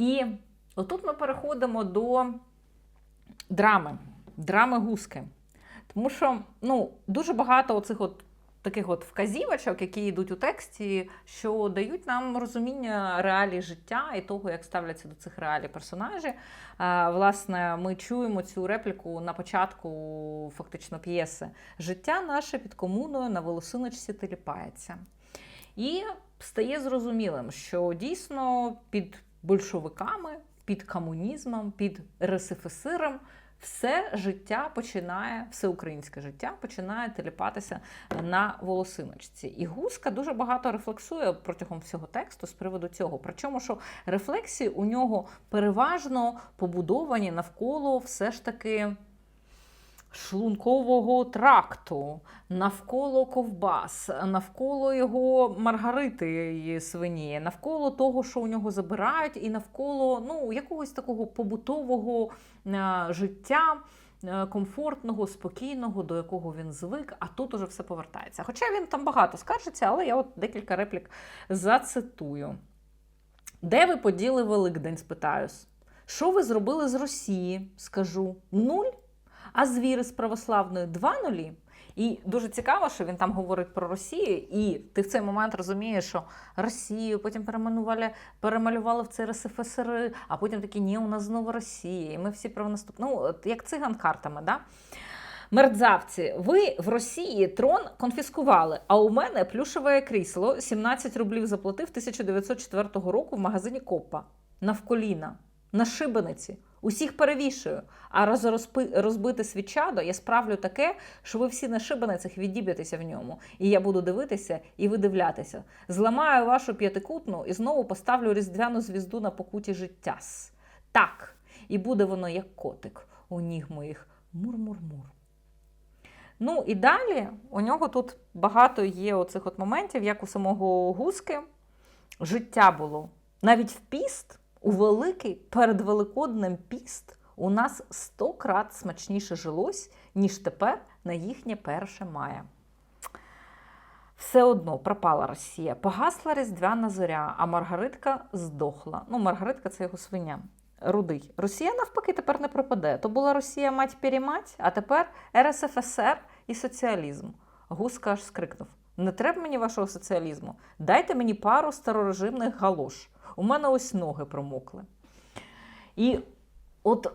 І отут ми переходимо до драми, драми гуски. Тому що ну, дуже багато оцих от таких от вказівочок, які йдуть у тексті, що дають нам розуміння реалій життя і того, як ставляться до цих реалій персонажі. Власне, ми чуємо цю репліку на початку фактично п'єси. Життя наше під комуною на волосиночці теліпається. І стає зрозумілим, що дійсно під большевиками, під комунізмом, під РСФСРом все життя починає, все українське життя починає теліпатися на волосиночці. І гуска дуже багато рефлексує протягом всього тексту з приводу цього. Причому, що рефлексії у нього переважно побудовані навколо все ж таки. Шлункового тракту, навколо ковбас, навколо його маргарити свині, навколо того, що у нього забирають, і навколо ну, якогось такого побутового е, життя, е, комфортного, спокійного, до якого він звик, а тут уже все повертається. Хоча він там багато скаржиться, але я от декілька реплік зацитую. Де ви поділи Великдень? спитаюсь. Що ви зробили з Росії? Скажу нуль. А звіри з православної два нулі. І дуже цікаво, що він там говорить про Росію, і ти в цей момент розумієш, що Росію потім перейменували, перемалювали в це РСФСР, а потім такі, ні, у нас знову Росія. І ми всі правонаступні. Ну, як циган картами, да? Мердзавці, ви в Росії трон конфіскували, а у мене плюшеве крісло 17 рублів заплатив 1904 року в магазині Копа. Навколіна, на шибениці. Усіх перевішую. А розбити свічадо, я справлю таке, що ви всі на шибеницях відіб'єтеся в ньому. І я буду дивитися і видивлятися. Зламаю вашу п'ятикутну і знову поставлю різдвяну звізду на покуті життя. Так, і буде воно як котик у ніг моїх мур-мур-мур. Ну і далі у нього тут багато є оцих от моментів, як у самого гуски. Життя було. Навіть в піст, у великий передвеликодним піст у нас сто крат смачніше жилось, ніж тепер на їхнє перше мая. Все одно пропала Росія, погасла різдвяна зоря, а Маргаритка здохла. Ну, Маргаритка це його свиня. Рудий. Росія навпаки тепер не пропаде. То була Росія мать-перемать, а тепер РСФСР і соціалізм. Гуска аж скрикнув: Не треба мені вашого соціалізму. Дайте мені пару старорежимних галош. У мене ось ноги промокли. І от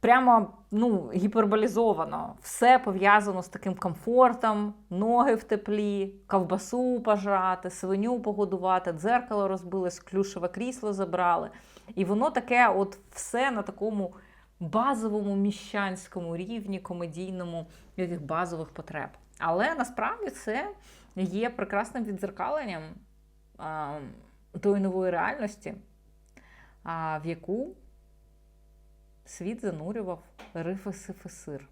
прямо ну, гіперболізовано. Все пов'язано з таким комфортом, ноги в теплі, ковбасу пожрати, свиню погодувати, дзеркало розбилось, клюшеве крісло забрали. І воно таке, от все на такому базовому міщанському рівні, комедійному яких базових потреб. Але насправді це є прекрасним відзеркаленням тої нової реальності, в яку світ занурював РФСФСР.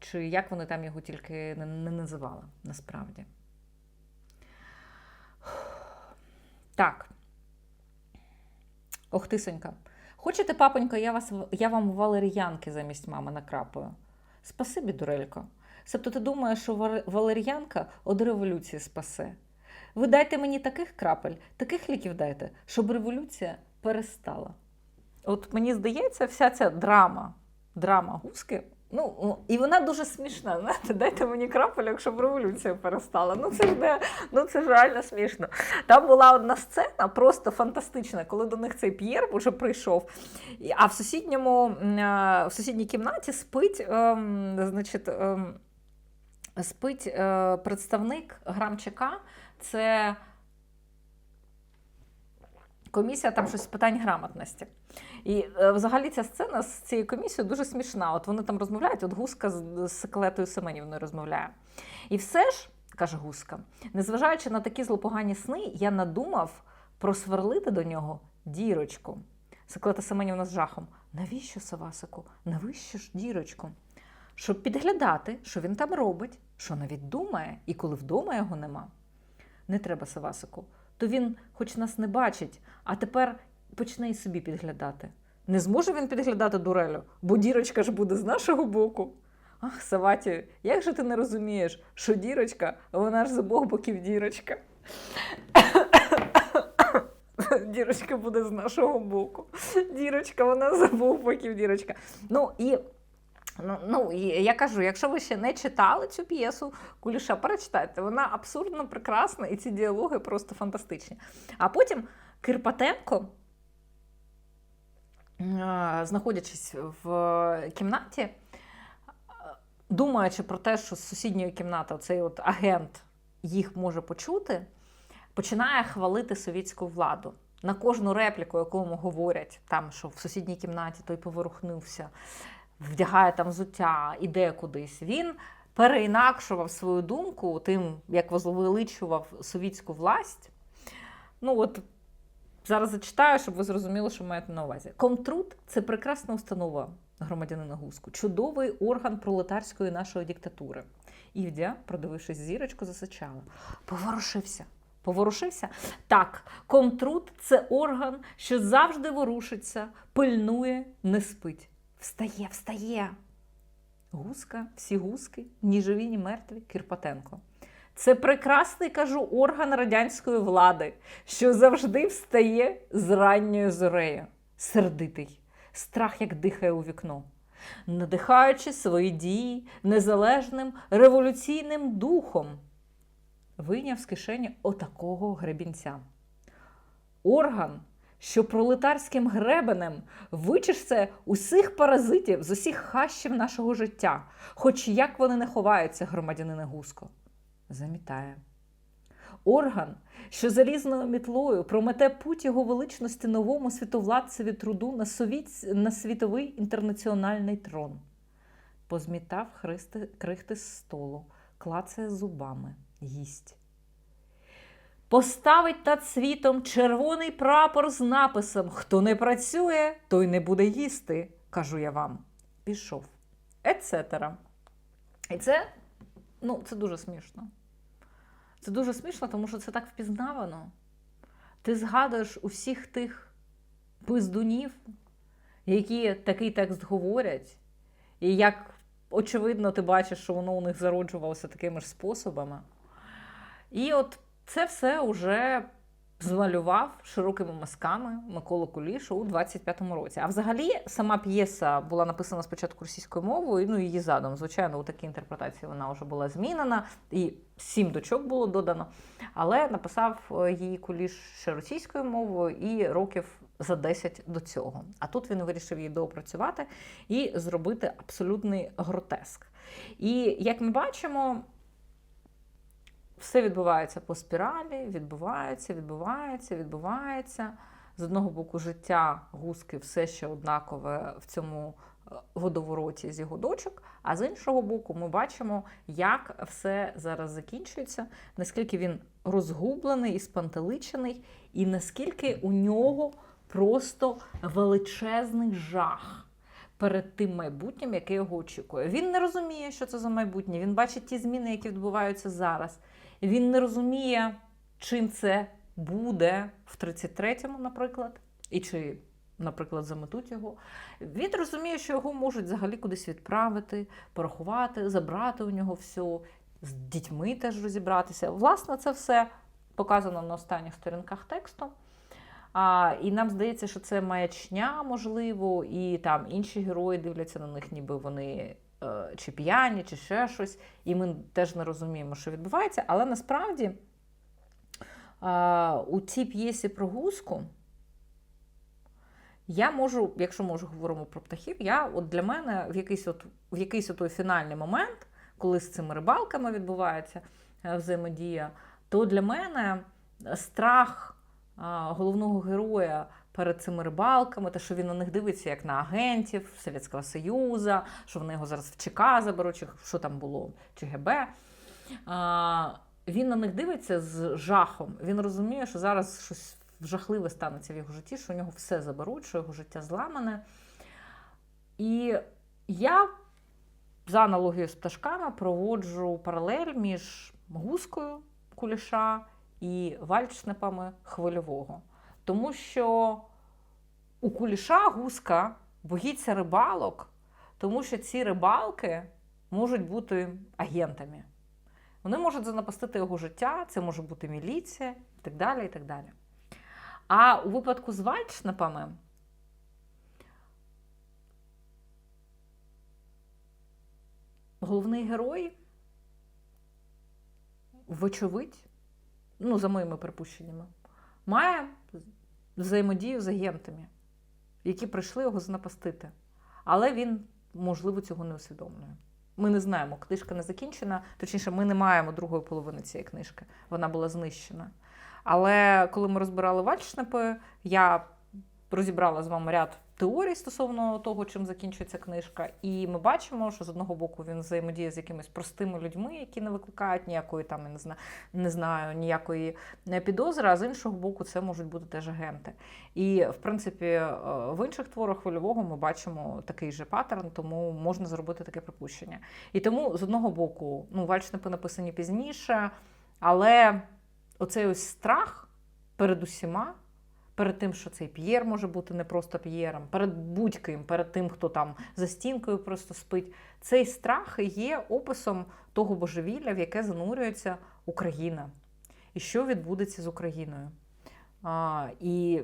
Чи як вони там його тільки не, називали насправді. Так. Ох, тисонька. Хочете, папонька, я, вас, я вам валер'янки замість мами накрапаю? Спасибі, дурелько. Себто ти думаєш, що валер'янка од революції спасе. Ви дайте мені таких крапель, таких ліків дайте, щоб революція перестала. От мені здається, вся ця драма, драма гуски, ну, і вона дуже смішна. Знаєте, дайте мені крапель, щоб революція перестала. Ну це ж не, ну це ж реально смішно. Там була одна сцена, просто фантастична, коли до них цей П'єр вже прийшов. А в сусідньому е, в сусідній кімнаті спить, ем, значить, ем, спить е, представник Грамчака. Це комісія там щось з питань грамотності. І е, взагалі ця сцена з цією комісією дуже смішна. От вони там розмовляють, от Гуска з, Секлетою Семенівною розмовляє. І все ж, каже Гуска, незважаючи на такі злопогані сни, я надумав просверлити до нього дірочку. Секлета Семенівна з жахом. Навіщо Савасику? Навіщо ж дірочку? Щоб підглядати, що він там робить, що навіть думає, і коли вдома його нема. Не треба Савасику. То він хоч нас не бачить, а тепер почне і собі підглядати. Не зможе він підглядати дурелю, бо дірочка ж буде з нашого боку. Ах, Саваті, як же ти не розумієш, що дірочка, вона ж з обох боків дірочка. Дірочка буде з нашого боку. Дірочка, вона з обох боків дірочка. Ну і Ну, ну, я кажу, якщо ви ще не читали цю п'єсу Куліша, перечитайте. Вона абсурдно прекрасна, і ці діалоги просто фантастичні. А потім Кирпатенко, знаходячись в кімнаті, думаючи про те, що з сусідньої кімнати цей от агент їх може почути, починає хвалити совітську владу. На кожну репліку, яку йому говорять, там, що в сусідній кімнаті той поворухнувся, вдягає там взуття, іде кудись. Він переінакшував свою думку тим, як возвеличував совітську власть. Ну, от зараз зачитаю, щоб ви зрозуміли, що маєте на увазі. Комтруд це прекрасна установа громадянина Гуску, чудовий орган пролетарської нашої диктатури. Івдя, продивившись зірочку, засичала. Поворушився. Поворушився? Так, комтруд це орган, що завжди ворушиться, пильнує, не спить. Встає, встає. Гуска, всі гуски, ні живі, ні мертві, Кирпатенко. Це прекрасний, кажу, орган радянської влади, що завжди встає з ранньою зорею. Сердитий, страх як дихає у вікно, надихаючи свої дії незалежним революційним духом. Вийняв з кишені отакого гребінця. Орган, що пролетарським гребенем вичисте усіх паразитів з усіх хащів нашого життя, хоч як вони не ховаються, громадянине Гуско. Замітає. Орган, що залізною мітлою промете путь його величності новому світовладцеві труду на, совіць... на світовий інтернаціональний трон. Позмітав христи... крихти з столу, клацає зубами, їсть. Поставить над світом червоний прапор з написом Хто не працює, той не буде їсти, кажу я вам. Пішов. Ецетера. І це, ну, це дуже смішно. Це дуже смішно, тому що це так впізнавано. Ти згадуєш усіх тих пиздунів, які такий текст говорять, і як очевидно, ти бачиш, що воно у них зароджувалося такими ж способами. І от це все вже змалював широкими мазками Микола Куліш у 25-му році. А взагалі сама п'єса була написана спочатку російською мовою, ну її задом. Звичайно, у такій інтерпретації вона вже була змінена, і сім дочок було додано. Але написав її Куліш ще російською мовою і років за 10 до цього. А тут він вирішив її доопрацювати і зробити абсолютний гротеск. І як ми бачимо. Все відбувається по спіралі, відбувається, відбувається, відбувається. З одного боку, життя гуски все ще однакове в цьому водовороті з його дочок, а з іншого боку, ми бачимо, як все зараз закінчується, наскільки він розгублений і спантеличений, і наскільки у нього просто величезний жах. Перед тим майбутнім, яке його очікує. Він не розуміє, що це за майбутнє. Він бачить ті зміни, які відбуваються зараз. Він не розуміє, чим це буде в 33-му, наприклад, і чи, наприклад, заметуть його. Він розуміє, що його можуть взагалі кудись відправити, порахувати, забрати у нього все, з дітьми теж розібратися. Власне, це все показано на останніх сторінках тексту. А, І нам здається, що це маячня, можливо, і там інші герої дивляться на них, ніби вони чи п'яні, чи ще щось, і ми теж не розуміємо, що відбувається. Але насправді у цій п'єсі про гуску я можу, якщо ми говоримо про птахів, я от для мене в якийсь от, в якийсь от той фінальний момент, коли з цими рибалками відбувається взаємодія, то для мене страх головного героя перед цими рибалками, те, що він на них дивиться як на агентів Совєтського Союзу, що вони його зараз в ЧК заберуть, чи що там було, ЧГБ. А, Він на них дивиться з жахом. Він розуміє, що зараз щось жахливе станеться в його житті, що у нього все заберуть, що його життя зламане. І я за аналогією з пташками проводжу паралель між гускою куліша і вальчнепами хвильового. Тому що у куліша гуска боїться рибалок, тому що ці рибалки можуть бути агентами. Вони можуть занапастити його життя, це може бути міліція і так далі. і так далі. А у випадку з вальшнепами головний герой, вочевидь, ну, за моїми припущеннями, має взаємодію з агентами, які прийшли його знапастити. Але він, можливо, цього не усвідомлює. Ми не знаємо, книжка не закінчена, точніше, ми не маємо другої половини цієї книжки. Вона була знищена. Але коли ми розбирали вальшнепи, я розібрала з вами ряд теорій стосовно того, чим закінчується книжка. І ми бачимо, що з одного боку він взаємодіє з якимись простими людьми, які не викликають ніякої там, я не знаю, не знаю, ніякої підозри, а з іншого боку, це можуть бути теж агенти. І, в принципі, е, в інших творах хвильового ми бачимо такий же паттерн, тому можна зробити таке припущення. І тому з одного боку, ну, вальшнепи написані пізніше, але оцей ось страх перед усіма перед тим, що цей П'єр може бути не просто П'єром, перед будь-ким, перед тим, хто там за стінкою просто спить. Цей страх є описом того божевілля, в яке занурюється Україна. І що відбудеться з Україною. А, І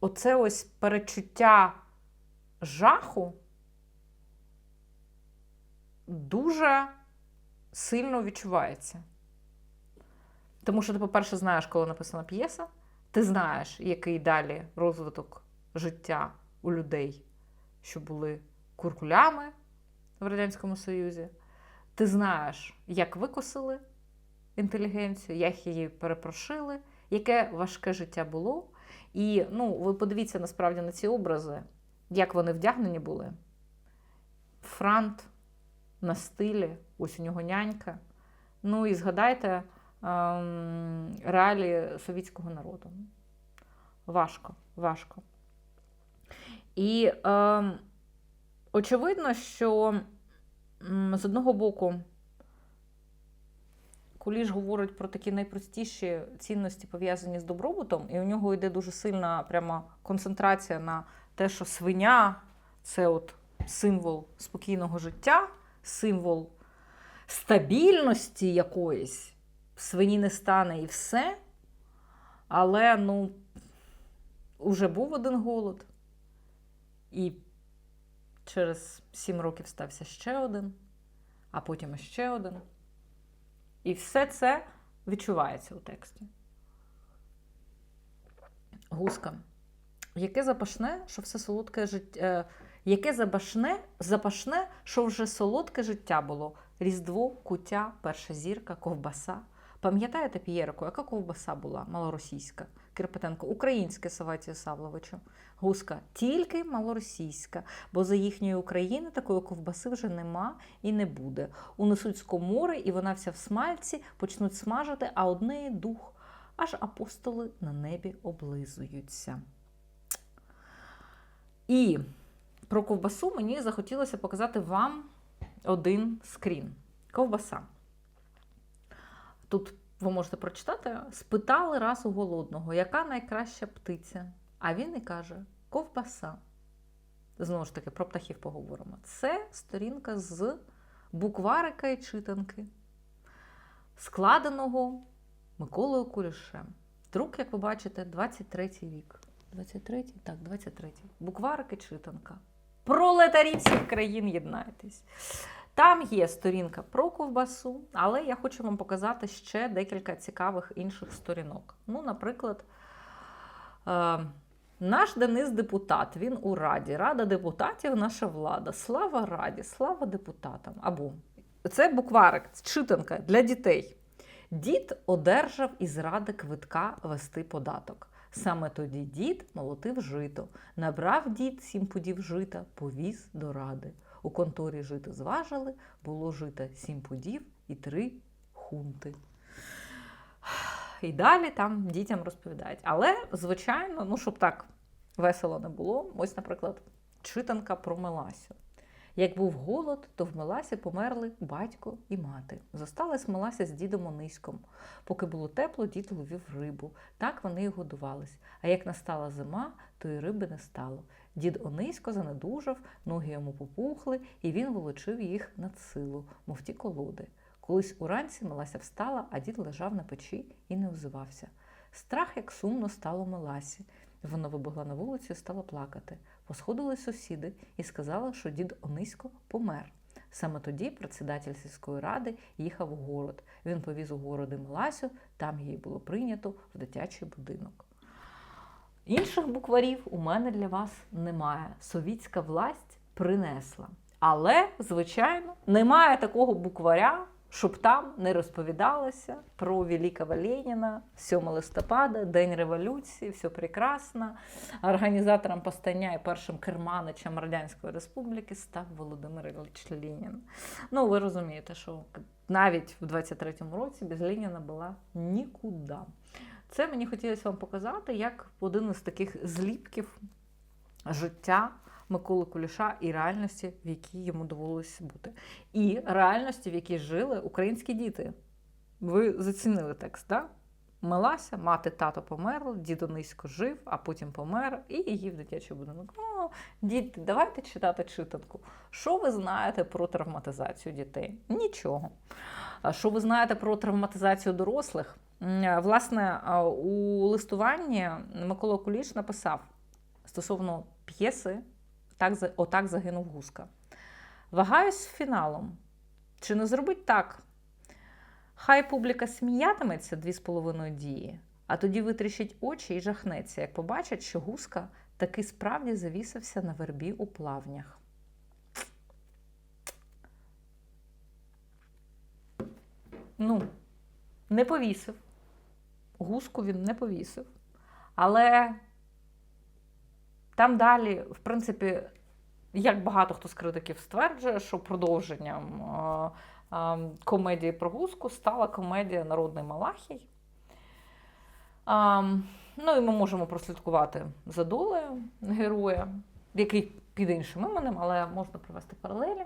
оце ось перечуття жаху дуже сильно відчувається. Тому що ти, по-перше, знаєш, коли написана п'єса. Ти знаєш, який далі розвиток життя у людей, що були куркулями в Радянському Союзі. Ти знаєш, як викосили інтелігенцію, як її перепрошили, яке важке життя було. І ну, ви подивіться насправді на ці образи, як вони вдягнені були. Франт на стилі, ось у нього нянька. Ну і згадайте. Ем, реалії совітського народу. Важко, важко. І е, очевидно, що з одного боку Куліш говорить про такі найпростіші цінності, пов'язані з добробутом, і у нього йде дуже сильна прямо концентрація на те, що свиня це от символ спокійного життя, символ стабільності якоїсь свині не стане і все. Але, ну, уже був один голод, і через сім років стався ще один, а потім ще один. І все це відчувається у тексті. Гуска. Яке запашне, що все солодке життя. Е, яке запашне, запашне, що вже солодке життя було: Різдво, куття, перша зірка, ковбаса. Пам'ятаєте П'єрику, яка ковбаса була малоросійська? Кирпитенко, українське Саватія Савловичу. Гуска тільки малоросійська, бо за їхньої України такої ковбаси вже нема і не буде. Унесуть з комори, і вона вся в смальці, почнуть смажити, а одне дух, аж апостоли на небі облизуються. І про ковбасу мені захотілося показати вам один скрін. Ковбаса. Тут ви можете прочитати, спитали раз у голодного, яка найкраща птиця? А він і каже: ковбаса. Знову ж таки, про птахів поговоримо. Це сторінка з букварика і читанки, складеного Миколою Кулішем. Друк, як ви бачите, 23 вік. 23? Так, 23. Букварик і читанка. Пролетарі всіх країн єднайтесь. Там є сторінка про ковбасу, але я хочу вам показати ще декілька цікавих інших сторінок. Ну, наприклад, е, наш Денис депутат, він у Раді. Рада депутатів, наша влада. Слава Раді, слава депутатам. Або це букварик, читанка для дітей. Дід одержав із ради квитка вести податок. Саме тоді дід молотив жито. Набрав дід сім пудів жита, повіз до ради. У конторі жити зважили, було жита сім пудів і три хунти. І далі там дітям розповідають. Але, звичайно, ну, щоб так весело не було, ось, наприклад, читанка про Меласю. Як був голод, то в Меласі померли батько і мати. Зосталась Мелася з дідом Ониськом. Поки було тепло, дід ловив рибу. Так вони й годувались. А як настала зима, то й риби не стало. Дід Онисько занедужав, ноги йому попухли, і він волочив їх над силу, мов ті колоди. Колись уранці Мелася встала, а дід лежав на печі і не озивався. Страх, як сумно стало Меласі. Вона вибігла на вулицю і стала плакати. Посходили сусіди і сказали, що дід Онисько помер. Саме тоді председатель сільської ради їхав у город. Він повіз у городи Меласю, там її було прийнято в дитячий будинок. Інших букварів у мене для вас немає. Совітська власть принесла. Але, звичайно, немає такого букваря, щоб там не розповідалося про Великого Леніна, 7 листопада, День революції, все прекрасно. Організатором постання і першим керманичем Радянської Республіки став Володимир Ілліч Ленін. Ну, ви розумієте, що навіть в 23-му році без Леніна була нікуди. Це мені хотілося вам показати як один із таких зліпків життя Миколи Куліша і реальності, в якій йому довелося бути. І реальності, в якій жили українські діти. Ви зацінили текст, так? Да? Милася, мати тато померла, дідо низько жив, а потім помер, і її в дитячий будинок. Ну, діти, давайте читати читанку. Що ви знаєте про травматизацію дітей? Нічого. Що ви знаєте про травматизацію дорослих? М, Власне, у листуванні Микола Куліш написав стосовно п'єси так, Отак загинув Гуска. Вагаюсь фіналом. Чи не зробить так? Хай публіка сміятиметься дві з половиною дії, а тоді витріщить очі і жахнеться, як побачать, що Гуска таки справді завісився на вербі у плавнях. Ну, не повісив. Гуску він не повісив. Але там далі, в принципі, як багато хто з критиків стверджує, що продовженням е, е, комедії про гуску стала комедія Народний Малахій. Ну і ми можемо прослідкувати за долею героя, який під іншим іменем, але можна провести паралелі.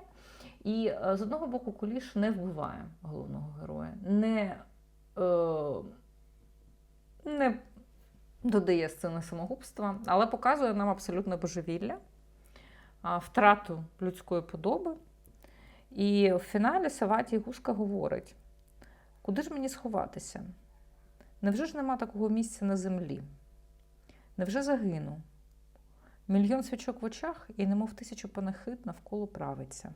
І е, з одного боку, Куліш не вбиває головного героя, не, е, не додає сцени самогубства, але показує нам абсолютне божевілля, втрату людської подоби. І в фіналі Саватій Гуска говорить: куди ж мені сховатися? Невже ж нема такого місця на землі? Невже загину? Мільйон свічок в очах і немов тисячу панахид навколо правиться.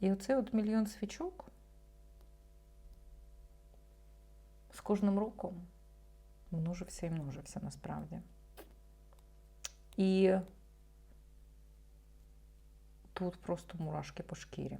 І оцей от мільйон свічок з кожним роком множився і множився насправді. І тут просто мурашки по шкірі.